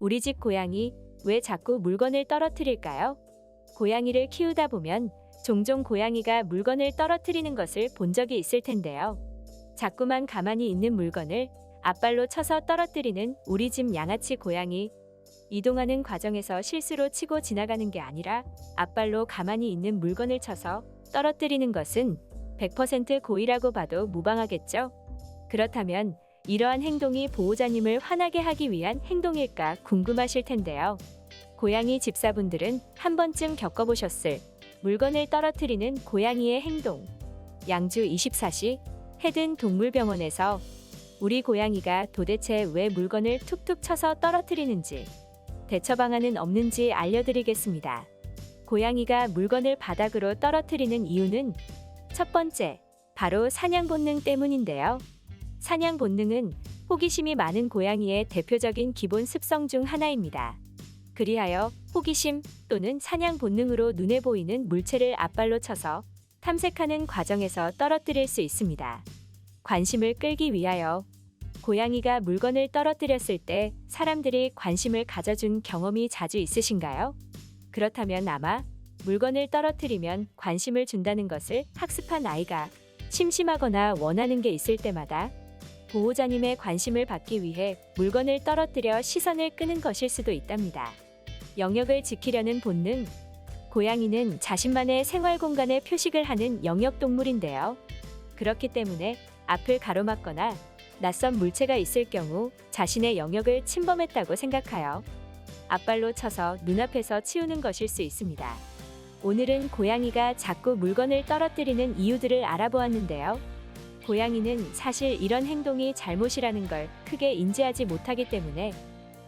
우리 집 고양이 왜 자꾸 물건을 떨어뜨릴까요? 고양이를 키우다 보면 종종 고양이가 물건을 떨어뜨리는 것을 본 적이 있을 텐데요. 자꾸만 가만히 있는 물건을 앞발로 쳐서 떨어뜨리는 우리 집 양아치 고양이. 이동하는 과정에서 실수로 치고 지나가는 게 아니라 앞발로 가만히 있는 물건을 쳐서 떨어뜨리는 것은 100% 고의라고 봐도 무방하겠죠? 그렇다면 이러한 행동이 보호자님을 화나게 하기 위한 행동일까 궁금하실 텐데요. 고양이 집사분들은 한 번쯤 겪어보셨을 물건을 떨어뜨리는 고양이의 행동. 양주 24시 헤든 동물병원에서 우리 고양이가 도대체 왜 물건을 툭툭 쳐서 떨어뜨리는지 대처 방안은 없는지 알려드리겠습니다. 고양이가 물건을 바닥으로 떨어뜨리는 이유는 첫 번째, 바로 사냥 본능 때문인데요. 사냥 본능은 호기심이 많은 고양이의 대표적인 기본 습성 중 하나입니다. 그리하여 호기심 또는 사냥 본능으로 눈에 보이는 물체를 앞발로 쳐서 탐색하는 과정에서 떨어뜨릴 수 있습니다. 관심을 끌기 위하여 고양이가 물건을 떨어뜨렸을 때 사람들이 관심을 가져준 경험이 자주 있으신가요? 그렇다면 아마 물건을 떨어뜨리면 관심을 준다는 것을 학습한 아이가 심심하거나 원하는 게 있을 때마다 보호자님의 관심을 받기 위해 물건을 떨어뜨려 시선을 끄는 것일 수도 있답니다. 영역을 지키려는 본능. 고양이는 자신만의 생활 공간에 표식을 하는 영역 동물인데요. 그렇기 때문에 앞을 가로막거나 낯선 물체가 있을 경우 자신의 영역을 침범했다고 생각하여 앞발로 쳐서 눈앞에서 치우는 것일 수 있습니다. 오늘은 고양이가 자꾸 물건을 떨어뜨리는 이유들을 알아보았는데요. 고양이는 사실 이런 행동이 잘못이라는 걸 크게 인지하지 못하기 때문에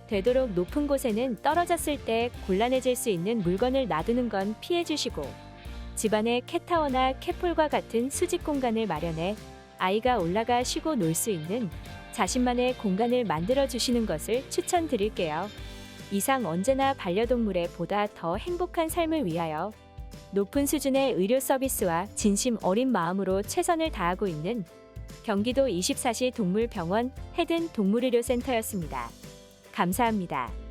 되도록 높은 곳에는 떨어졌을 때 곤란해질 수 있는 물건을 놔두는 건 피해 주시고 집안에 캣타워나 캣폴과 같은 수직 공간을 마련해 아이가 올라가 쉬고 놀 수 있는 자신만의 공간을 만들어 주시는 것을 추천드릴게요. 이상 언제나 반려동물의 보다 더 행복한 삶을 위하여 높은 수준의 의료 서비스와 진심 어린 마음으로 최선을 다하고 있는 경기도 24시 동물병원 헤든 동물의료센터였습니다. 감사합니다.